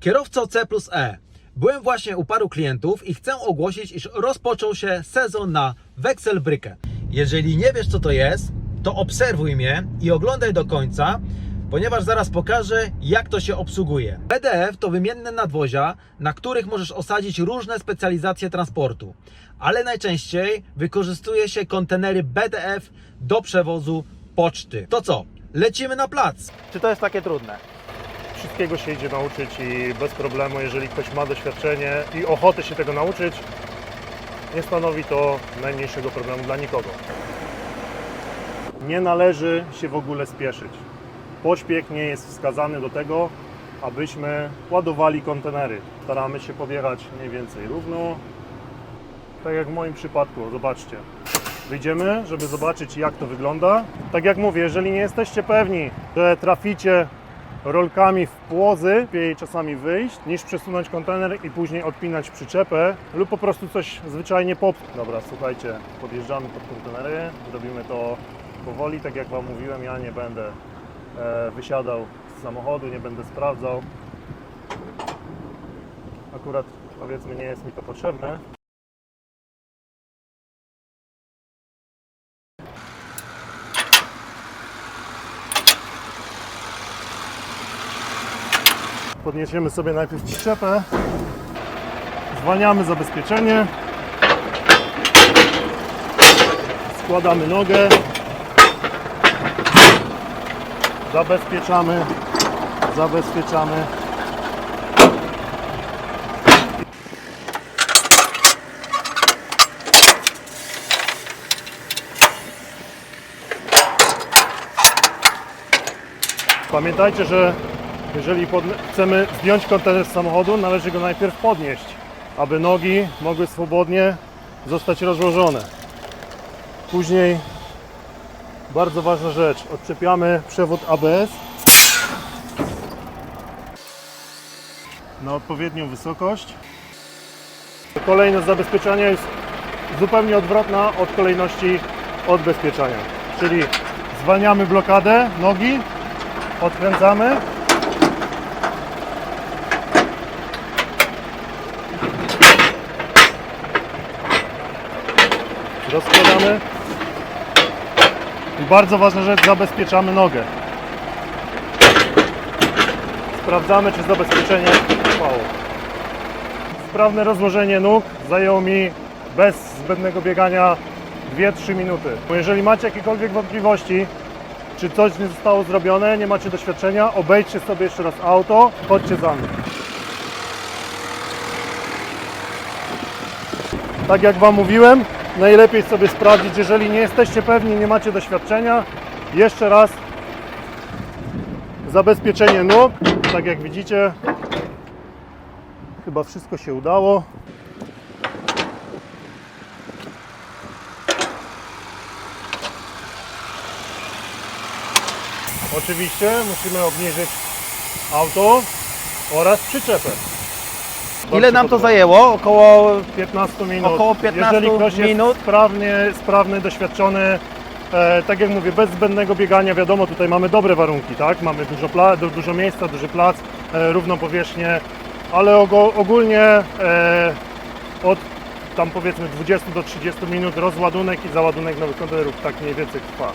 Kierowco C plus E. Byłem właśnie u paru klientów i chcę ogłosić, iż rozpoczął się sezon na Wechselbrücke. Jeżeli nie wiesz co to jest, to obserwuj mnie i oglądaj do końca, ponieważ zaraz pokażę jak to się obsługuje. PDF to wymienne nadwozia, na których możesz osadzić różne specjalizacje transportu, ale najczęściej wykorzystuje się kontenery BDF do przewozu poczty. To co? Lecimy na plac. Czy to jest takie trudne? Wszystkiego się idzie nauczyć i bez problemu, jeżeli ktoś ma doświadczenie i ochotę się tego nauczyć, nie stanowi to najmniejszego problemu dla nikogo. Nie należy się w ogóle spieszyć. Pośpiech nie jest wskazany do tego, abyśmy ładowali kontenery. Staramy się podjechać mniej więcej równo, tak jak w moim przypadku, zobaczcie. Wyjdziemy, żeby zobaczyć jak to wygląda. Tak jak mówię, jeżeli nie jesteście pewni, że traficie rolkami w płozy, lepiej czasami wyjść, niż przesunąć kontener i później odpinać przyczepę lub po prostu coś zwyczajnie pop. Dobra, słuchajcie, podjeżdżamy pod kontenery, robimy to powoli, tak jak Wam mówiłem, ja nie będę e, wysiadał z samochodu, nie będę sprawdzał. Akurat powiedzmy nie jest mi to potrzebne. Podniesiemy sobie najpierw przyczepę, zwalniamy zabezpieczenie, składamy nogę, zabezpieczamy, zabezpieczamy. Pamiętajcie, że jeżeli chcemy zdjąć kontener z samochodu, należy go najpierw podnieść, aby nogi mogły swobodnie zostać rozłożone. Później bardzo ważna rzecz, odczepiamy przewód ABS na odpowiednią wysokość. Kolejność zabezpieczania jest zupełnie odwrotna od kolejności odbezpieczania, czyli zwalniamy blokadę nogi, odkręcamy rozkładamy i bardzo ważna rzecz, zabezpieczamy nogę. Sprawdzamy, czy zabezpieczenie trwało. Sprawne rozłożenie nóg zajęło mi bez zbędnego biegania 2-3 minuty. Jeżeli macie jakiekolwiek wątpliwości, czy coś nie zostało zrobione, nie macie doświadczenia, obejdźcie sobie jeszcze raz auto, chodźcie za mną. Tak jak Wam mówiłem, najlepiej sobie sprawdzić, jeżeli nie jesteście pewni, nie macie doświadczenia, jeszcze raz zabezpieczenie nóg, tak jak widzicie, chyba wszystko się udało. Oczywiście musimy obniżyć auto oraz przyczepę. Ile nam to zajęło? Około 15 minut. Około 15 Jeżeli ktoś minut. jest sprawnie, sprawny, doświadczony, e, tak jak mówię, bez zbędnego biegania, wiadomo, tutaj mamy dobre warunki, tak? Mamy dużo, pla, du- dużo miejsca, duży plac, e, równą powierzchnię, ale ogo, ogólnie e, od tam powiedzmy 20 do 30 minut rozładunek i załadunek nowych kontenerów tak mniej więcej trwa.